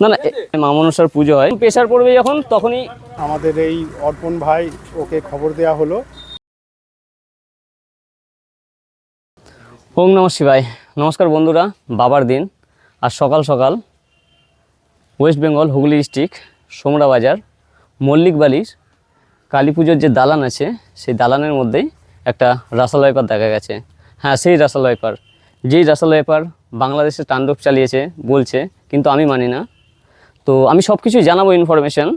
না না মা মনসার পুজো হয়। প্রেশার পড়বে যখন তখনই আমাদের এই অর্পণ ভাই ওকে খবর দেয়া হলো। ওম নম শিবায়। নমস্কার বন্ধুরা বাবার দিন। আর সকাল সকাল ওয়েস্ট বেঙ্গল হুগলি ডিস্ট্রিক্ট সোমরা বাজার মল্লিক বালির কালী পুজোর যে দালান আছে সেই দালানের মধ্যেই একটা রাসাল ওয়াইপার দেখা গেছে। হ্যাঁ সেই রাসাল ওয়াইপার যেই রাসাল ব্যাপার বাংলাদেশে তাণ্ডব চালিয়েছে, বলছে, কিন্তু আমি মানি না। তো আমি সব কিছুই জানাব ইনফরমেশন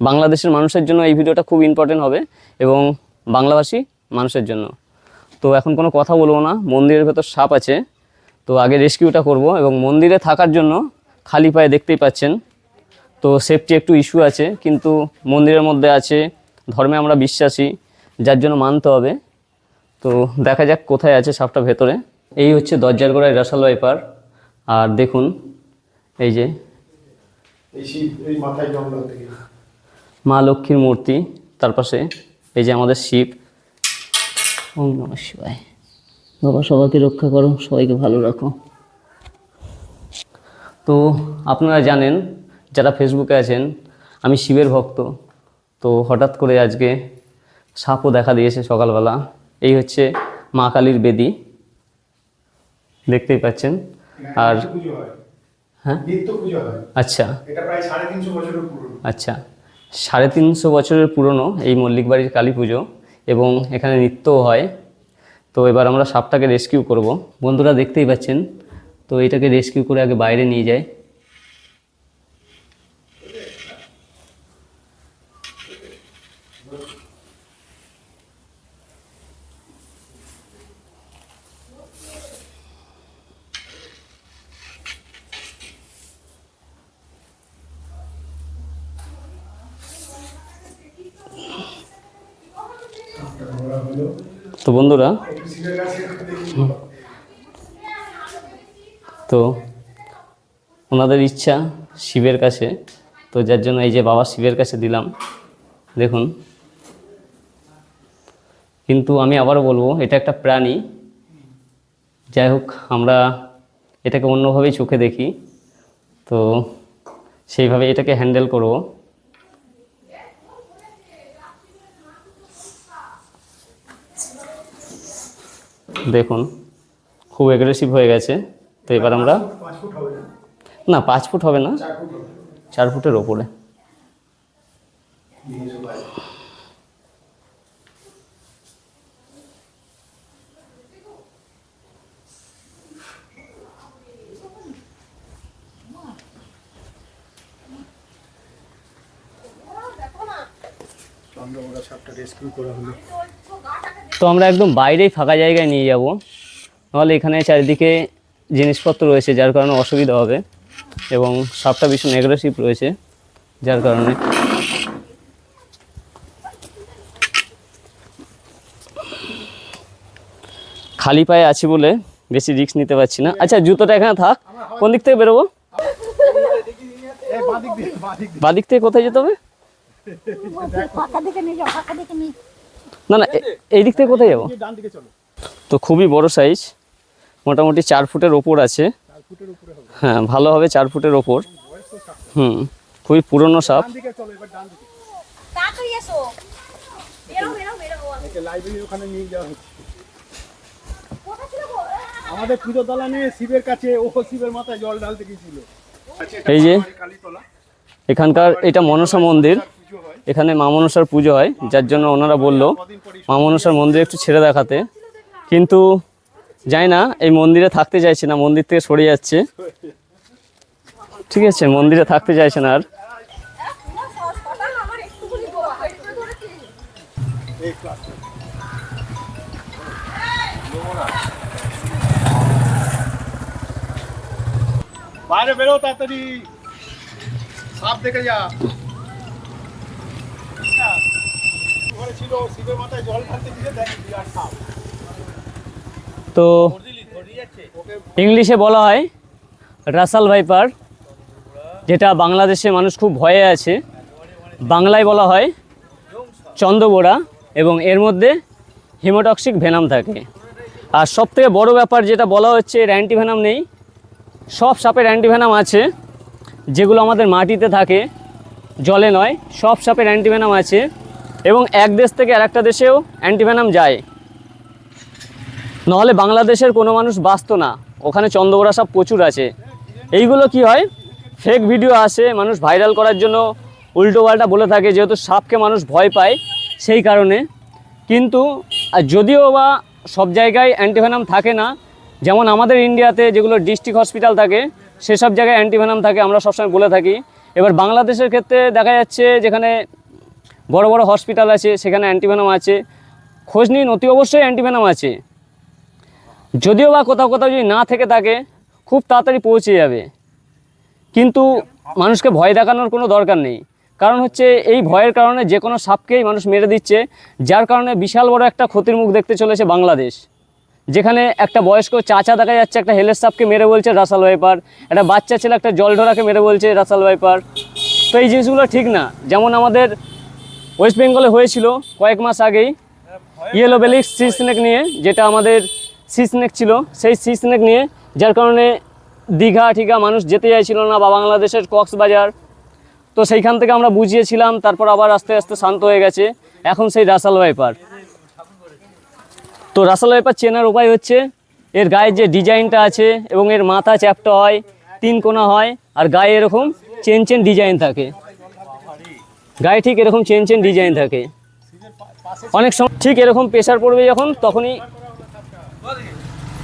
বাংলাদেশের মানুষের জন্য এই ভিডিওটা খুব ইম্পর্টেন্ট হবে এবং বাংলাভাষী মানুষের জন্য। তো এখন কোনো কথা বলব না, মন্দিরের ভেতর সাপ আছে। তো আগে রেস্কিউটা করব এবং মন্দিরে থাকার জন্য খালি পায়ে দেখতেই পাচ্ছেন। তো সেফটি একটু ইস্যু আছে, কিন্তু মন্দিরের মধ্যে আছে, ধর্মে আমরা বিশ্বাসী, যার জন্য মানতে হবে। তো দেখা যাক কোথায় আছে সাপটা ভেতরে। এই হচ্ছে দরজার গোড়ায় রাসাল ওয়াইপার আর দেখুন এই যে মা লক্ষ্মীর মূর্তি তার পাশে এই যে আমাদের শিব। ওম নমঃ শিবায়। বাবা সবাইকে রক্ষা করো সবাইকে ভালো রাখো। তো আপনারা জানেন যারা ফেসবুকে আছেন আমি শিবের ভক্ত। তো হঠাৎ করে আজকে সাপও দেখা দিয়েছে সকালবেলা। এই হচ্ছে মা কালীর বেদি। দেখতেই পাচ্ছেন। আর হ্যাঁ। আচ্ছা। আচ্ছা। সাড়ে তিনশো বছরের পুরনো এই মল্লিক বাড়ির কালী পুজো এবং এখানে নৃত্যও হয়। তো এবার আমরা সাপটাকে রেস্কিউ করব। বন্ধুরা দেখতেই পাচ্ছেন। তো এটাকে রেস্কিউ করে আগে বাইরে নিয়ে যায়। তো বন্ধুরা, তো ওনাদের ইচ্ছা শিবের কাছে, তো যার জন্য এই যে বাবা শিবের কাছে দিলাম, দেখুন। কিন্তু আমি আবারও বলব, এটা একটা প্রাণী। যাই হোক, আমরা এটাকে অন্যভাবেই চোখে দেখি, তো সেইভাবে এটাকে হ্যান্ডেল করব। দেখুন খুব অ্যাগ্রেসিভ হয়ে গেছে। তো এবার আমরা পাঁচ ফুট হবে না? পাঁচ ফুট হবে না। চার ফুটের ওপরে। চন্দ্রমোড়া সাপটা রেস্কিউ করা হলো। তো আমরা একদম বাইরেই ফাঁকা জায়গায় নিয়ে যাব। নাহলে এখানে চারিদিকে জিনিসপত্র রয়েছে যার কারণে অসুবিধা হবে এবং সাপটা ভীষণ অ্যাগ্রেসিভ রয়েছে যার কারণে। খালি পায়ে আছি বলে বেশি রিস্ক নিতে পারছি না। আচ্ছা জুতোটা এখানে থাক। কোন দিক থেকে বেরোবো? বাদিক থেকে কোথায় যেতে হবে? না না এই দিক থেকে কোথায় যাব? ডান দিকে চলো। তো খুবই বড় সাইজ মোটামুটি চার ফুটের ওপর আছে। চার ফুটের উপরে হবে। হ্যাঁ ভালো হবে চার ফুটের ওপর। হুম খুবই পুরনো সাপ? আমাদের পুজো দালানে শিবের কাছে ও শিবের মাথায় জল ঢালতে গেছিল এই যে এখানকার এটা মনসা মন্দির। এখানে মা মনসার পুজো হয়, যার জন্য ওনারা বলল পরে মন্দির একটু ছেড়ে দেখাতে। কিন্তু যাই না, এই মন্দিরে থাকতে চাইছে না, মন্দির থেকে সরে যাচ্ছে। ঠিক আছে, মন্দিরে থাকতে চাইছে না আর। বাইরে বেরো তাড়াতাড়ি। সাপ দেখে যা। ঘরে ছিল শিবের মাথায় জল ঢালতে গিয়ে দেখি বিরাট সাপ তো ইংলিশে বলা হয় রাসাল ভাইপার যেটা বাংলাদেশে মানুষ খুব ভয়ে আছে। বাংলায় বলা হয় চন্দ্রবোড়া এবং এর মধ্যে হিমোটক্সিক ভেনাম থাকে। আর সব থেকে বড় ব্যাপার যেটা বলা হচ্ছে এর অ্যান্টিভেনাম নেই। সব সাপের অ্যান্টিভেনাম আছে যেগুলো আমাদের মাটিতে থাকে। জলে নয় সব সাপের অ্যান্টিভেনাম আছে। এবং এক দেশ থেকে আরেকটা দেশেও অ্যান্টিভেনাম যায়। নাহলে বাংলাদেশের কোনো মানুষ বাঁচতো না। ওখানে চন্দ্রগোড়া সাপ প্রচুর আছে। এইগুলো কি হয়? ফেক ভিডিও আসে, মানুষ ভাইরাল করার জন্য উল্টো পাল্টা বলে থাকে, যেহেতু সাপকে মানুষ ভয় পায় সেই কারণে। কিন্তু যদিও বা সব জায়গায় অ্যান্টিভেনাম থাকে না, যেমন আমাদের ইন্ডিয়াতে যেগুলো ডিস্ট্রিক্ট হসপিটাল থাকে, সেসব জায়গায় অ্যান্টিভেনাম থাকে, আমরা সবসময় বলে থাকি। এবার বাংলাদেশের ক্ষেত্রে দেখা যাচ্ছে যেখানে বড় বড় হসপিটাল আছে, সেখানে অ্যান্টিভেনাম আছে। খোঁজ নিন, অতি অবশ্যই অ্যান্টিভেনাম আছে। যদিও বা কোথাও কোথাও যদি না থেকে থাকে, খুব তাড়াতাড়ি পৌঁছে যাবে। কিন্তু মানুষকে ভয় দেখানোর কোনো দরকার নেই। কারণ হচ্ছে, এই ভয়ের কারণে যে কোনো সাপকেই মানুষ মেরে দিচ্ছে, যার কারণে বিশাল বড় একটা ক্ষতির মুখ দেখতে চলেছে বাংলাদেশ। যেখানে একটা বয়স্ক চাচা দেখা যাচ্ছে, একটা হেলের সাপকে মেরে বলছে রাসাল ভাইপার, একটা বাচ্চা ছেলে, একটা জল ঢোরাকে মেরে বলছে রাসাল ভাইপার। তো এই জিনিসগুলো ঠিক না। যেমন আমাদের ওয়েস্ট বেঙ্গলে হয়েছিল কয়েক মাস আগেই ইয়েলো বেলিক্স সি স্নেক নিয়ে, যেটা আমাদের সি স্নেক ছিল। সেই সি স্নেক নিয়ে, যার কারণে দীঘা ঠিঘা মানুষ যেতে চাইছিল না, বা বাংলাদেশের কক্সবাজার। তো সেইখান থেকে আমরা বুঝিয়েছিলাম, তারপর আবার আস্তে আস্তে শান্ত হয়ে গেছে। এখন সেই রাসাল ওয়াইপার তো রাসাল ওয়াইপার চেনার উপায় হচ্ছে, এর গায়ের যে ডিজাইনটা আছে এবং এর মাথা চ্যাপটা হয়, তিন কোনা হয়, আর গায়ে এরকম চেন চেন ডিজাইন থাকে। গায়ে ঠিক এরকম চেন চেন ডিজাইন থাকে। অনেক সময় ঠিক এরকম প্রেশার পড়বে যখন, তখনই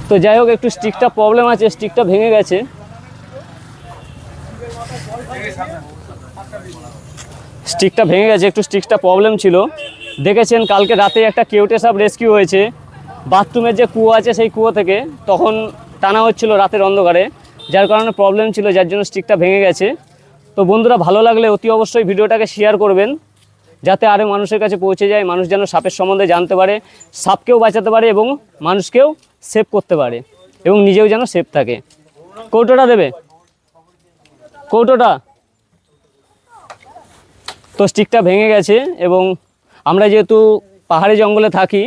তো যাই হোক, একটু স্টিকটা প্রবলেম আছে স্টিকটা ভেঙে গেছে। স্টিকটা ভেঙে গেছে, একটু স্টিকটা প্রবলেম ছিল। দেখেছেন, কালকে রাতে একটা কেউটে সাপ রেস্কিউ হয়েছে। বাথরুমের যে কুয়ো আছে, সেই কুয়ো থেকে তখন টানা হচ্ছিল রাতের অন্ধকারে। যার কারণে প্রবলেম ছিল, যার জন্য স্টিকটা ভেঙে গেছে। তো বন্ধুরা, ভালো লাগলে অতি অবশ্যই ভিডিওটাকে শেয়ার করবেন, যাতে আরও মানুষের কাছে পৌঁছে যায়, মানুষ যেন সাপের সম্বন্ধে জানতে পারে, সাপকেও বাঁচাতে পারে এবং মানুষকেও সেভ করতে পারে এবং নিজেও যেন সেভ থাকে। কৌটোটা দেবে? কৌটোটা? তো স্টিকটা ভেঙে গেছে এবং আমরা যেহেতু পাহাড়ি জঙ্গলে থাকি,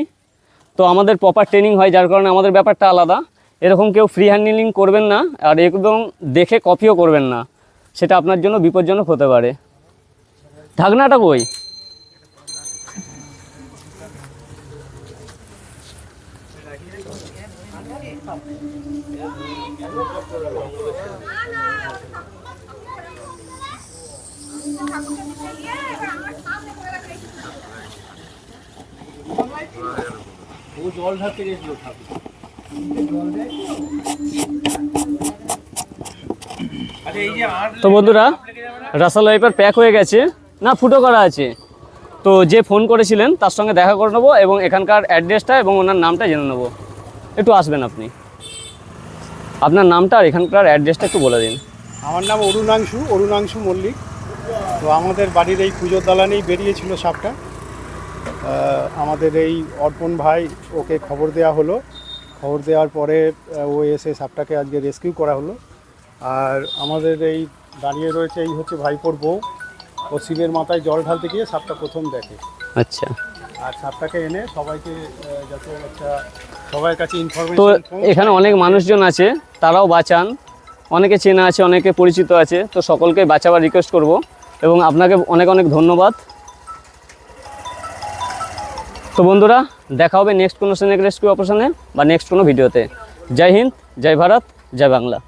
তো আমাদের প্রপার ট্রেনিং হয়, যার কারণে আমাদের ব্যাপারটা আলাদা। এরকম কেউ ফ্রি হ্যান্ডেলিং করবেন না, আর একদম দেখে কপিও করবেন না। সেটা আপনার জন্য বিপজ্জনক হতে পারে। ঢাকনাটা বই ও জল ঢালতে গেছিল ঠাকুর আচ্ছা এই যে আট তো বন্ধুরা রাসাল ওয়াইপার প্যাক হয়ে গেছে। না, ফুটো করা আছে। তো যে ফোন করেছিলেন, তার সঙ্গে দেখা করে নেব এবং এখানকার অ্যাড্রেসটা এবং ওনার নামটা জেনে নেব। একটু আসবেন আপনি। আপনার নামটা আর এখানকার অ্যাড্রেসটা একটু বলে দিন। আমার নাম অরুণাংশু অরুণাংশু মল্লিক। তো আমাদের বাড়ির এই পুজোর দালানেই বেরিয়েছিল সাপটা। আমাদের এই অর্পণ ভাই ওকে খবর দেওয়া হলো। খবর দেওয়ার পরে ও এসে সাপটাকে আজকে রেস্কিউ করা হলো। আর আমাদের এই দাঁড়িয়ে রয়েছে এই হচ্ছে ভাইপোর বউ। ও শিবের মাথায় জল ঢালতে গিয়ে সাপটা প্রথম দেখে। আচ্ছা। আর সাপটাকে এনে সবাইকে যাতে একটা সবার কাছে তো ইনফরমেশন এখানে অনেক মানুষজন আছে তারাও বাঁচান। অনেকে চেনা আছে অনেকে পরিচিত আছে তো সকলকে বাঁচাবার রিকোয়েস্ট করব। এবং আপনাকে অনেক অনেক ধন্যবাদ। তো বন্ধুরা দেখা হবে নেক্সট কোনো স্নেক রেস্কিউ অপারেশনে বা নেক্সট কোনো ভিডিওতে জয় হিন্দ জয় ভারত জয় বাংলা।